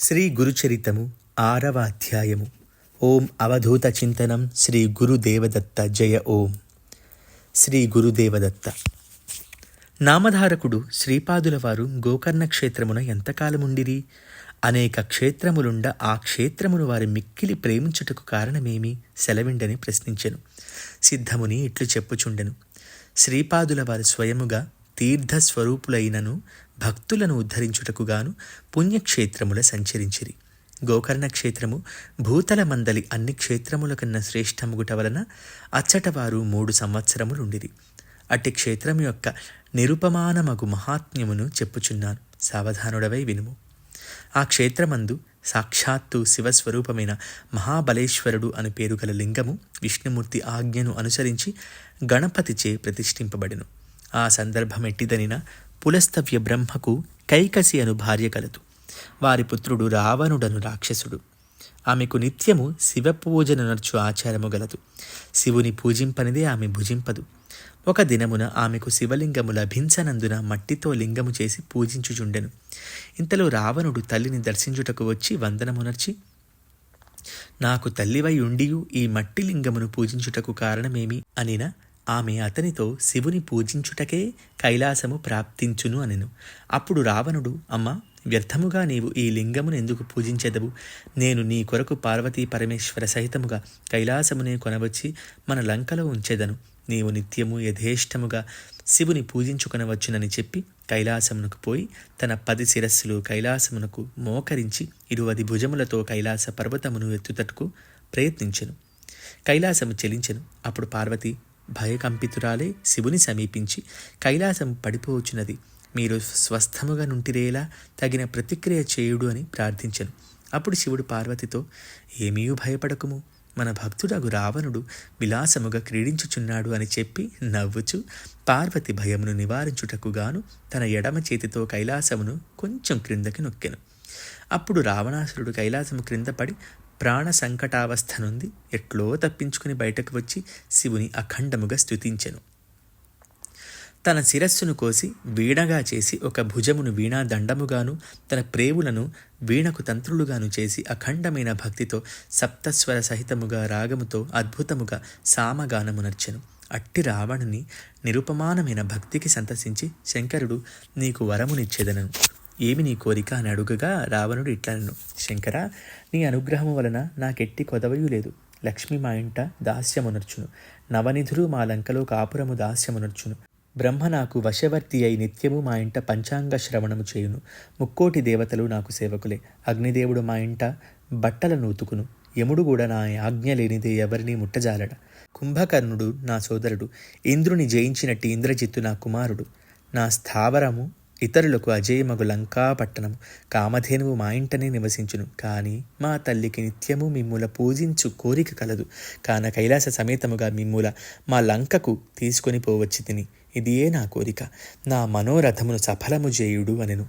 శ్రీ గురుచరితము ఆరవ అధ్యాయము. ఓం అవధూత చింతనం శ్రీ గురుదేవదత్త జయ ఓం. శ్రీ గురుదేవదత్త. నామధారకుడు శ్రీపాదుల వారు గోకర్ణ క్షేత్రమున ఎంతకాలముండిరి? అనేక క్షేత్రములుండ ఆ క్షేత్రమును వారి మిక్కిలి ప్రేమించుటకు కారణమేమి? సెలవిండని ప్రశ్నించెను. సిద్ధముని ఇట్లు చెప్పుచుండెను. శ్రీపాదుల వారు స్వయముగా తీర్థస్వరూపులైనను భక్తులను ఉద్ధరించుటకు గాను పుణ్యక్షేత్రముల సంచరించిరి. గోకర్ణ క్షేత్రము భూతల మందలి అన్ని క్షేత్రముల కన్నా శ్రేష్టముగుట వలన అచ్చటవారు మూడు సంవత్సరములుండిరి. అట్టి క్షేత్రం యొక్క నిరుపమానమగు మహాత్మ్యమును చెప్పుచున్నాను. సావధానుడవై వినుము. ఆ క్షేత్రమందు సాక్షాత్తు శివస్వరూపమైన మహాబలేశ్వరుడు అని పేరు గల లింగము విష్ణుమూర్తి ఆజ్ఞను అనుసరించి గణపతిచే ప్రతిష్ఠింపబడెను. ఆ సందర్భం ఎట్టిదనిన పులస్తవ్య బ్రహ్మకు కైకసి అను భార్య కలదు. వారి పుత్రుడు రావణుడను రాక్షసుడు. ఆమెకు నిత్యము శివపూజను నర్చు ఆచారము గలదు. శివుని పూజింపనిదే ఆమె భుజింపదు. ఒక దినమున ఆమెకు శివలింగము లభించనందున మట్టితో లింగము చేసి పూజించుచుండెను. ఇంతలో రావణుడు తల్లిని దర్శించుటకు వచ్చి వందనమునర్చి నాకు తల్లివై ఉండియు ఈ మట్టి లింగమును పూజించుటకు కారణమేమి? అనిన ఆమె అతనితో శివుని పూజించుటకే కైలాసము ప్రాప్తించును అనెను. అప్పుడు రావణుడు అమ్మ వ్యర్థముగా నీవు ఈ లింగమును ఎందుకు పూజించెదవు? నేను నీ కొరకు పార్వతీ పరమేశ్వర సహితముగా కైలాసమునే కొనవచ్చి మన లంకలో ఉంచెదను. నీవు నిత్యము యథేష్టముగా శివుని పూజించుకొనవచ్చునని చెప్పి కైలాసమునకు పోయి తన పది శిరస్సులు కైలాసమునకు మోకరించి ఇరువది భుజములతో కైలాస పర్వతమును ఎత్తుతట్టుకు ప్రయత్నించెను. కైలాసము చెలించెను. అప్పుడు పార్వతి భయకంపితురాలే శివుని సమీపించి కైలాసం పడిపోవచ్చున్నది మీరు స్వస్థముగా నుంటిరేలా తగిన ప్రతిక్రియ చేయుడు అని ప్రార్థించను. అప్పుడు శివుడు పార్వతితో ఏమీ భయపడకుము. మన భక్తుడగు రావణుడు విలాసముగా క్రీడించుచున్నాడు అని చెప్పి నవ్వుచు పార్వతి భయమును నివారించుటకుగాను తన ఎడమ చేతితో కైలాసమును కొంచెం క్రిందకి నొక్కెను. అప్పుడు రావణాసురుడు కైలాసము క్రింద పడి ప్రాణ సంకటావస్థ నుండి ఎట్లో తప్పించుకుని బయటకు వచ్చి శివుని అఖండముగా స్తుతించెను. తన శిరస్సును కోసి వీణగా చేసి ఒక భుజమును వీణా దండముగాను తన ప్రేవులను వీణకు తంత్రులుగాను చేసి అఖండమైన భక్తితో సప్తస్వర సహితముగా రాగముతో అద్భుతముగా సామగానమునర్చెను అట్టి రావణుని నిరుపమానమైన భక్తికి సంతసించి శంకరుడు నీకు వరమునిచ్చేదనను. ఏమి నీ కోరిక అని అడుగగా రావణుడు ఇట్లనను శంకర నీ అనుగ్రహము వలన నాకెట్టి కొదవయు లేదు. లక్ష్మి మా ఇంట దాస్యమునర్చును. నవనిధులు మా లంకలో కాపురము దాస్యమునర్చును. బ్రహ్మ నాకు వశవర్తి అయి నిత్యము మా ఇంట పంచాంగ శ్రవణము చేయును. ముక్కోటి దేవతలు నాకు సేవకులే. అగ్నిదేవుడు మా ఇంట బట్టలను ఉతుకును యముడు కూడా నా ఆజ్ఞ లేనిదే ఎవరిని ముట్టజాలడ. కుంభకర్ణుడు నా సోదరుడు. ఇంద్రుని జయించినట్టు ఇంద్రజిత్తు నా కుమారుడు. నా స్థావరము ఇతరులకు అజేయమగు లంకా పట్టణం కామధేనువు మా ఇంటనే నివసించును. కానీ మా తల్లికి నిత్యము మిమ్ముల పూజించు కోరిక కలదు. కాన కైలాస సమేతముగా మిమ్ముల మా లంకకు తీసుకొని పోవచ్చి తిని. ఇదియే నా కోరిక. నా మనోరథమును సఫలము చేయుడు అనెను.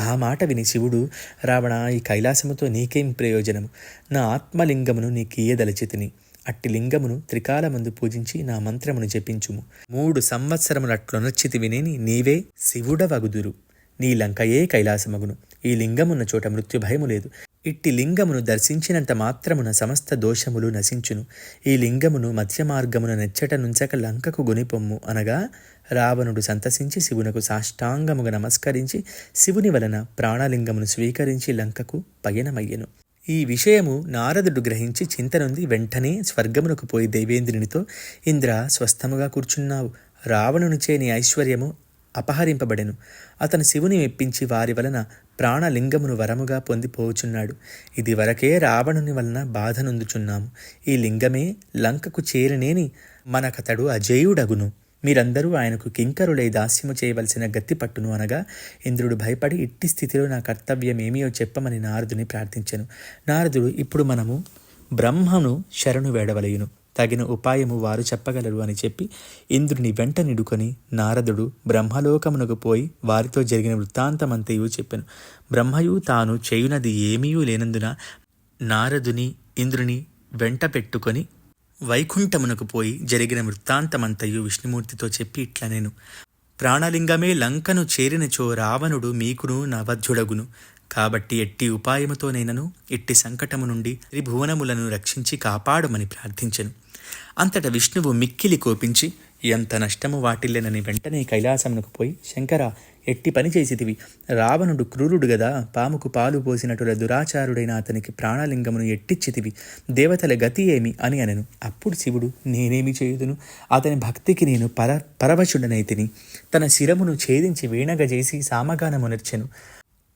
ఆ మాట విని శివుడు రావణ ఈ కైలాసముతో నీకేం ప్రయోజనము? నా ఆత్మలింగమును నీకీయదలచితిని అట్టి లింగమును త్రికాలమందు పూజించి నా మంత్రమును జపించుము. మూడు సంవత్సరములట్లొనొచ్చితి వినేని నీవే శివుడవగుదురు. నీ లంకయే కైలాసమగును. ఈ లింగమున్న చోట మృత్యు భయము లేదు. ఇట్టి లింగమును దర్శించినంత మాత్రమున సమస్త దోషములు నశించును. ఈ లింగమును మధ్య మార్గమున నెచ్చట నుంచక లంకకు గునిపొమ్ము అనగా రావణుడు సంతసించి శివునకు సాష్టాంగముగా నమస్కరించి శివుని వలన ప్రాణలింగమును స్వీకరించి లంకకు పయనమయ్యెను. ఈ విషయము నారదుడు గ్రహించి చింతనుంది వెంటనే స్వర్గమునకు పోయి దేవేంద్రునితో ఇంద్ర స్వస్థముగా కూర్చున్నావు. రావణునిచే నీ ఐశ్వర్యము అపహరింపబడెను. అతను శివుని మెప్పించి వారి వలన ప్రాణలింగమును వరముగా పొందిపోచున్నాడు ఇది వరకే రావణుని వలన బాధనుందుచున్నాము ఈ లింగమే లంకకు చేరనేని మనకతడు అజేయుడగును. మీరందరూ ఆయనకు కింకరులై దాస్యము చేయవలసిన గత్తి పట్టును అనగా ఇంద్రుడు భయపడి ఇట్టి స్థితిలో నా కర్తవ్యమేమియో చెప్పమని నారదుని ప్రార్థించను. నారదుడు ఇప్పుడు మనము బ్రహ్మను శరణు వేడవలయును. తగిన ఉపాయము వారు చెప్పగలరు అని చెప్పి ఇంద్రుని వెంట నిడుకొని నారదుడు బ్రహ్మలోకమునకు పోయి వారితో జరిగిన వృత్తాంతమంతయు చెప్పాను. బ్రహ్మయు తాను చేయునది ఏమీయూ లేనందున నారదుని ఇంద్రుని వెంట పెట్టుకొని వైకుంఠమునకు పోయి జరిగిన వృత్తాంతమంతయు విష్ణుమూర్తితో చెప్పి ఇట్లా నేను. ప్రాణలింగమే లంకను చేరినచో రావణుడు మీకును నవధ్యుడగును. కాబట్టి ఎట్టి ఉపాయముతోనైనను ఎట్టి సంకటము నుండి త్రిభువనములను రక్షించి కాపాడమని ప్రార్థించెను. అంతట విష్ణువు మిక్కిలి కోపించి ఎంత నష్టము వాటిల్లెనని వెంటనే కైలాసమునకు పోయి శంకర ఎట్టి పని చేసితివి రావణుడు క్రూరుడు గదా పాముకు పాలు పోసినటుల దురాచారుడైన అతనికి ప్రాణలింగమును ఎట్టిచ్చితివి దేవతల గతి ఏమి అని అనెను. అప్పుడు శివుడు నేనేమి చేయుదును? అతని భక్తికి నేను పర పరవశుడనైతిని. తన శిరమును ఛేదించి వీణగజేసి సామగానమునర్చెను.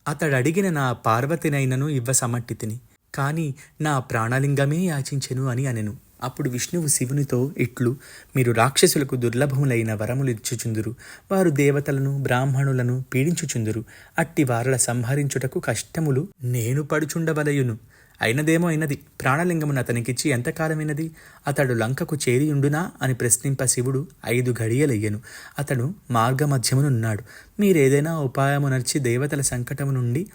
అతడు అడిగిన నా పార్వతినైనను ఇవ్వ సమట్టితిని కాని నా ప్రాణలింగమే యాచించెను అని అనెను. అప్పుడు విష్ణువు శివునితో ఇట్లు మీరు రాక్షసులకు దుర్లభములైన వరములు ఇచ్చుచుందురు. వారు దేవతలను బ్రాహ్మణులను పీడించుచుందురు. అట్టి వారల సంహరించుటకు కష్టములు నేను పడుచుండవలయును. అయినదేమో అయినది. ప్రాణలింగమును అతనికిచ్చి ఎంతకాలమైనది? అతడు లంకకు చేరియుండునా? అని ప్రశ్నింప శివుడు ఐదు గడియలయ్యను అతడు మార్గమధ్యమునున్నాడు. మీరేదైనా ఉపాయమునర్చి దేవతల సంకటము నుండి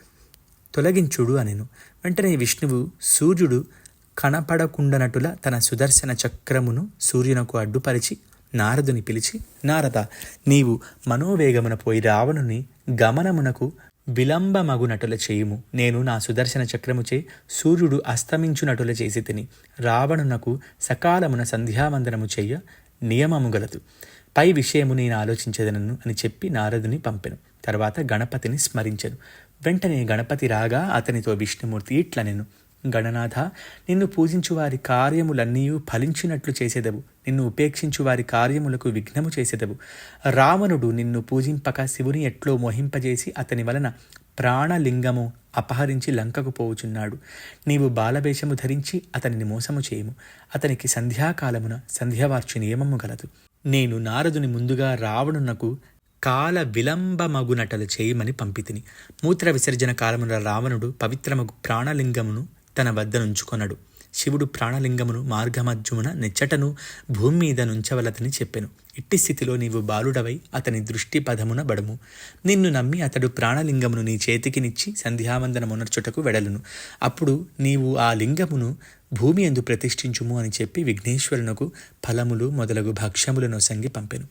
తొలగించుడు అనెను. వెంటనే విష్ణువు సూర్యుడు కనపడకుండనటుల తన సుదర్శన చక్రమును సూర్యునకు అడ్డుపరిచి నారదుని పిలిచి నారద నీవు మనోవేగమున పోయి రావణుని గమనమునకు విలంబమగునటుల చేయుము. నేను నా సుదర్శన చక్రముచే సూర్యుడు అస్తమించునటుల చేసి తిని రావణునకు సకాలమున సంధ్యావందనము చెయ్య నియమము గలదు. పై విషయము నేను ఆలోచించదనను అని చెప్పి నారదుని పంపెను. తర్వాత గణపతిని స్మరించెను. వెంటనే గణపతి రాగా అతనితో విష్ణుమూర్తి ఇట్లనెను. గణనాథ నిన్ను పూజించు వారి కార్యములన్నీ ఫలించినట్లు చేసేదవు. నిన్ను ఉపేక్షించు వారి కార్యములకు విఘ్నము చేసేదవు. రావణుడు నిన్ను పూజింపక శివుని ఎట్లో మోహింపజేసి అతని వలన ప్రాణలింగము అపహరించి లంకకు పోవుచున్నాడు. నీవు బాలవేషము ధరించి అతనిని మోసము చేయము. అతనికి సంధ్యాకాలమున సంధ్యావార్చి నియమము గలదు. నేను నారదుని ముందుగా రావణునకు కాల విలంబమగునటలు చేయమని పంపితిని. మూత్ర విసర్జన కాలమున రావణుడు పవిత్రమగు ప్రాణలింగమును తన వద్ద నుంచుకొనడు శివుడు ప్రాణలింగమును మార్గమధ్యమున నెచ్చటను భూమి మీద నుంచవలతని చెప్పెను. ఇట్టి స్థితిలో నీవు బాలుడవై అతని దృష్టి పదమున బడము. నిన్ను నమ్మి అతడు ప్రాణలింగమును నీ చేతికినిచ్చి సంధ్యావందనమునర్చుటకు వెడలును. అప్పుడు నీవు ఆ లింగమును భూమి ఎందు ప్రతిష్ఠించుము అని చెప్పి విఘ్నేశ్వరునకు ఫలములు మొదలగు భక్ష్యములను సంగి పంపెను.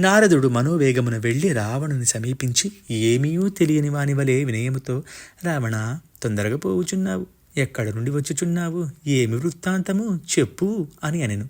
నారదుడు మనోవేగమున వెళ్ళి రావణుని సమీపించి ఏమీయూ తెలియని వానివలే వినయముతో రావణ తొందరగా పోవుచున్నావు. ఎక్కడ నుండి వచ్చుచున్నావు? ఏమి వృత్తాంతము? చెప్పు అని అనెను.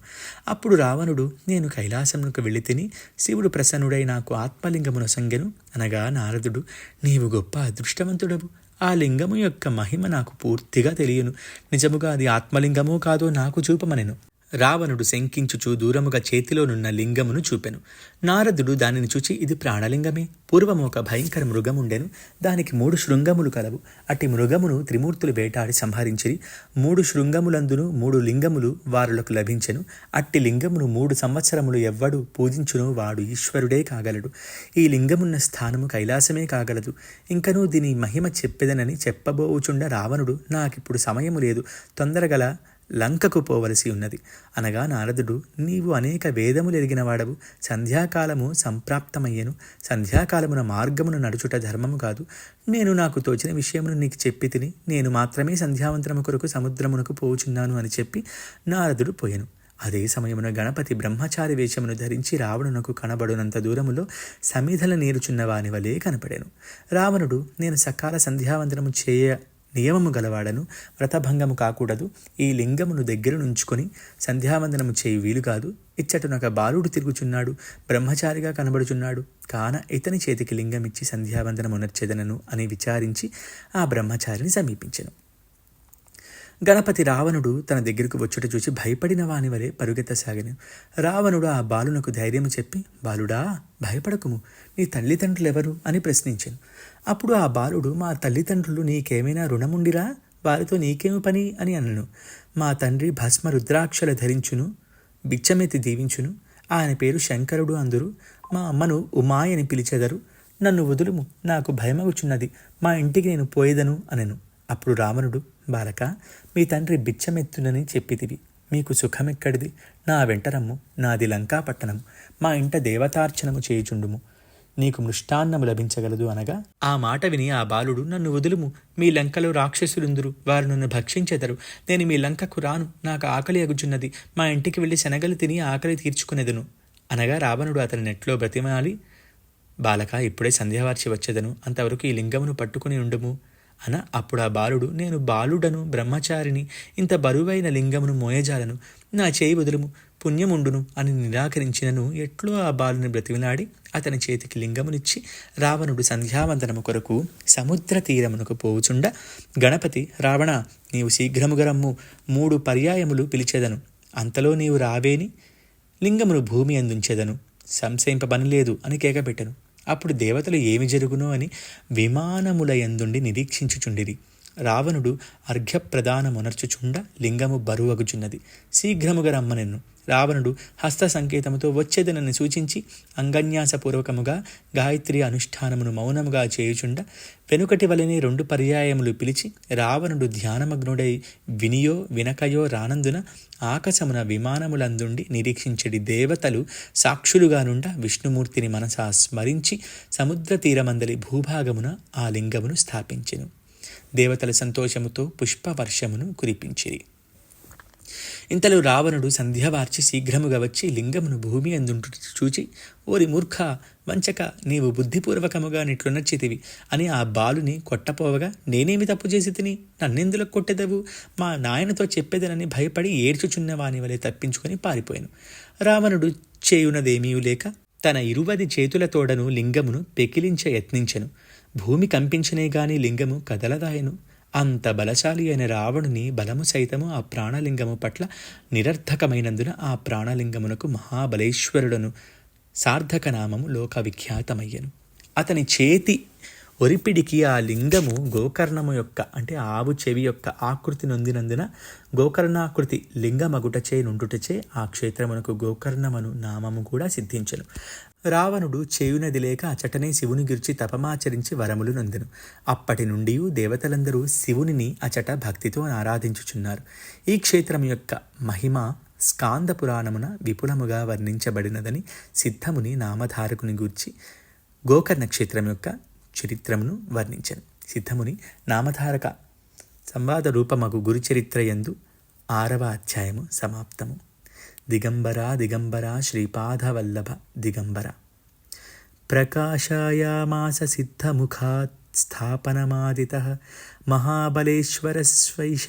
అప్పుడు రావణుడు నేను కైలాసమునకు వెళ్ళి తిని శివుడు ప్రసన్నుడై నాకు ఆత్మలింగమును సంగెను. అనగా నారదుడు నీవు గొప్ప అదృష్టవంతుడవు. ఆ లింగము యొక్క మహిమ నాకు పూర్తిగా తెలియను. నిజముగా అది ఆత్మలింగమో కాదో నాకు చూపమనెను. రావణుడు శంకించుచు దూరముగా చేతిలోనున్న లింగమును చూపెను. నారదుడు దానిని చూచి ఇది ప్రాణలింగమే. పూర్వము ఒక భయంకర మృగముండెను. దానికి మూడు శృంగములు కలవు. అట్టి మృగమును త్రిమూర్తులు వేటాడి సంహరించిరి. మూడు శృంగములందును మూడు లింగములు వారులకు లభించెను. అట్టి లింగమును మూడు సంవత్సరములు ఎవ్వడు పూజించును. వాడు ఈశ్వరుడే కాగలడు. ఈ లింగమున్న స్థానము కైలాసమే కాగలదు. ఇంకనూ దీని మహిమ చెప్పెదనని చెప్పబోవుచుండ రావణుడు నాకిప్పుడు సమయము లేదు. తొందరగల లంకకు పోవలసి ఉన్నది. అనగా నారదుడు నీవు అనేక వేదములు ఎరిగినవాడవు. సంధ్యాకాలము సంప్రాప్తమయ్యను. సంధ్యాకాలమున మార్గమును నడుచుట ధర్మము కాదు. నేను నాకు తోచిన విషయమును నీకు చెప్పి తిని నేను మాత్రమే సంధ్యావంతరము కొరకు సముద్రమునకు పోచున్నాను అని చెప్పి నారదుడు పోయెను. అదే సమయమున గణపతి బ్రహ్మచారి వేషమును ధరించి రావణునకు కనబడునంత దూరములో సమిధల నీరుచున్న వాని వలె కనపడాను. రావణుడు నేను సకాల సంధ్యావందనము చేయ నియమము గలవాడను వ్రతభంగము కాకూడదు. ఈ లింగమును దగ్గర నుంచుకొని సంధ్యావందనము చేయి వీలు కాదు. ఇచ్చటనొక బాలుడు తిరుగుచున్నాడు. బ్రహ్మచారిగా కనబడుచున్నాడు. కాన ఇతని చేతికి లింగమిచ్చి సంధ్యావందనమునర్చెదనను అని విచారించి ఆ బ్రహ్మచారిని సమీపించను. గణపతి రావణుడు తన దగ్గరకు వచ్చుట చూసి భయపడిన వాని వలె పరుగెత్తసాగాను రావణుడు ఆ బాలునకు ధైర్యం చెప్పి బాలుడా భయపడకుము. నీ తల్లిదండ్రులు ఎవరు అని ప్రశ్నించాను. అప్పుడు ఆ బాలుడు మా తల్లిదండ్రులు నీకేమైనా రుణముండిరా? వారితో నీకేమి పని? అని అన్నను మా తండ్రి భస్మ రుద్రాక్షలు ధరించును బిచ్చమెత్తి దీవించును. ఆయన పేరు శంకరుడు అందరు. మా అమ్మను ఉమాయని పిలిచెదరు. నన్ను వదులుము. నాకు భయమగుచున్నది. మా ఇంటికి నేను పోయేదను అనెను. అప్పుడు రావణుడు బాలక మీ తండ్రి బిచ్చమెత్తునని చెప్పితివి. మీకు సుఖమెక్కడిది? నా వెంటరమ్ము నాది లంకాపట్టణం మా ఇంట దేవతార్చనము చేయుచుండుము. నీకు మృష్టాన్నము లభించగలదు అనగా ఆ మాట విని ఆ బాలుడు నన్ను వదులుము. మీ లంకలో రాక్షసులుందురు వారు నన్ను భక్షించెదరు. నేను మీ లంకకు రాను నాకు ఆకలి అగుచున్నది మా ఇంటికి వెళ్ళి శనగలు తిని ఆకలి తీర్చుకునేదను. అనగా రావణుడు అతని నెట్లో బ్రతిమాలి బాలక ఇప్పుడే సంధ్యావార్చి వచ్చేదను. అంతవరకు ఈ లింగమును పట్టుకుని ఉండుము. అన అప్పుడు ఆ బాలుడు నేను బాలుడను బ్రహ్మచారిని ఇంత బరువైన లింగమును మోయజాలను నా చేయి వదులుము పుణ్యముండును అని నిరాకరించినను ఎట్లో ఆ బాలుని బ్రతిమిలాడి అతని చేతికి లింగమునిచ్చి రావణుడు సంధ్యావందనము కొరకు సముద్ర తీరమునకు పోవుచుండ గణపతి రావణ నీవు శీఘ్రముగా రమ్ము మూడు పర్యాయములు పిలిచెదను. అంతలో నీవు రావేని లింగమును భూమి అందుంచెదను సంశయింపబనలేదు అని కేకపెట్టెను. అప్పుడు దేవతలు ఏమి జరుగునో అని విమానముల యందుండి నిరీక్షించుచుండిరి. రావణుడు అర్ఘ్యప్రదానమునర్చుచుండ లింగము బరువగుచున్నది. శీఘ్రముగా రమ్మనెను రావణుడు హస్త సంకేతముతో వచ్చేదనని సూచించి అంగన్యాసపూర్వకముగా గాయత్రి అనుష్ఠానమును మౌనముగా చేయుచుండ వెనుకటి వలనే రెండు పర్యాయములు పిలిచి రావణుడు ధ్యానమగ్నుడై వినియో వినకయో రానందున ఆకాశమున విమానములందుండి నిరీక్షించడి దేవతలు సాక్షులుగానుండ విష్ణుమూర్తిని మనసా స్మరించి సముద్ర తీరమందలి భూభాగమున ఆ లింగమును స్థాపించెను. దేవతల సంతోషముతో పుష్పవర్షమును కురిపించిరి. ఇంతలో రావణుడు సంధ్యవార్చి శీఘ్రముగా వచ్చి లింగమును భూమి అందుంటు చూచి ఓరి మూర్ఖ వంచక నీవు బుద్ధిపూర్వకముగా నిట్లునర్చితివి అని ఆ బాలుని కొట్టపోవగా నేనేమి తప్పు చేసి తిని నన్నెందులో కొట్టెదవు? మా నాయనతో చెప్పేదనని భయపడి ఏడ్చుచున్న వాని వలె తప్పించుకొని పారిపోయాను. రావణుడు చేయునదేమీ లేక తన ఇరువది చేతులతోడను లింగమును పెకిలించ యత్నించెను. భూమి కంపించనే గాని లింగము కదలదాయను. అంత బలశాలి అయిన రావణుని బలము సైతము ఆ ప్రాణలింగము పట్ల నిరర్థకమైనందున ఆ ప్రాణలింగమునకు మహాబలేశ్వరుడను సార్థక నామము లోకవిఖ్యాతమయ్యను. అతని చేతి ఒరిపిడికి ఆ లింగము గోకర్ణము యొక్క అంటే ఆవు చెవి యొక్క ఆకృతి నొందినందున గోకర్ణాకృతి లింగమగుటచే నుండుటచే ఆ క్షేత్రమునకు గోకర్ణమను నామము కూడా సిద్ధించను. రావణుడు చేయునది లేక అచటనే శివుని గురించి తపమాచరించి వరములు నొందెను. అప్పటి నుండి దేవతలందరూ శివునిని అచట భక్తితో ఆరాధించుచున్నారు. ఈ క్షేత్రం యొక్క మహిమ స్కాంద పురాణమున విపులముగా వర్ణించబడినదని సిద్ధముని నామధారకుని గూర్చి గోకర్ణ క్షేత్రం యొక్క చరిత్రమును వర్ణించను. సిద్ధముని నామధారక సంవాద రూపమగు గురుచరిత్ర యందు ఆరవ అధ్యాయము సమాప్తము. దిగంబరా దిగంబర శ్రీపాదవల్లభ దిగంబర ప్రకాశాయామాస సిద్ధముఖాత్ స్థాపనమాదిత మహాబలేశ్వరస్వైష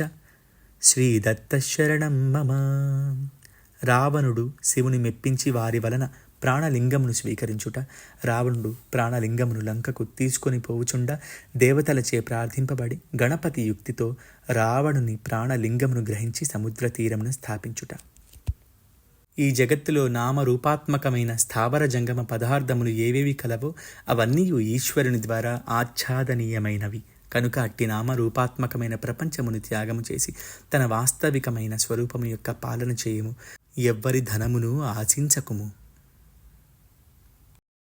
శ్రీదత్తశరణం మమ రావణుడు శివుని మెప్పించి వారి వలన ప్రాణలింగమును స్వీకరించుట రావణుడు ప్రాణలింగమును లంకకు తీసుకొని పోవుచుండ దేవతలచే ప్రార్థింపబడి గణపతి యుక్తితో రావణుని ప్రాణలింగమును గ్రహించి సముద్ర తీరమును స్థాపించుట. ఈ జగత్తులో నామరూపాత్మకమైన స్థావర జంగమ పదార్థములు ఏవేవి కలవో అవన్నీ ఈశ్వరుని ద్వారా ఆచ్ఛాదనీయమైనవి. కనుక అట్టి నామరూపాత్మకమైన ప్రపంచమును త్యాగము చేసి తన వాస్తవికమైన స్వరూపము యొక్క పాలన చేయము. ఎవ్వరి ధనమును ఆశించకుము.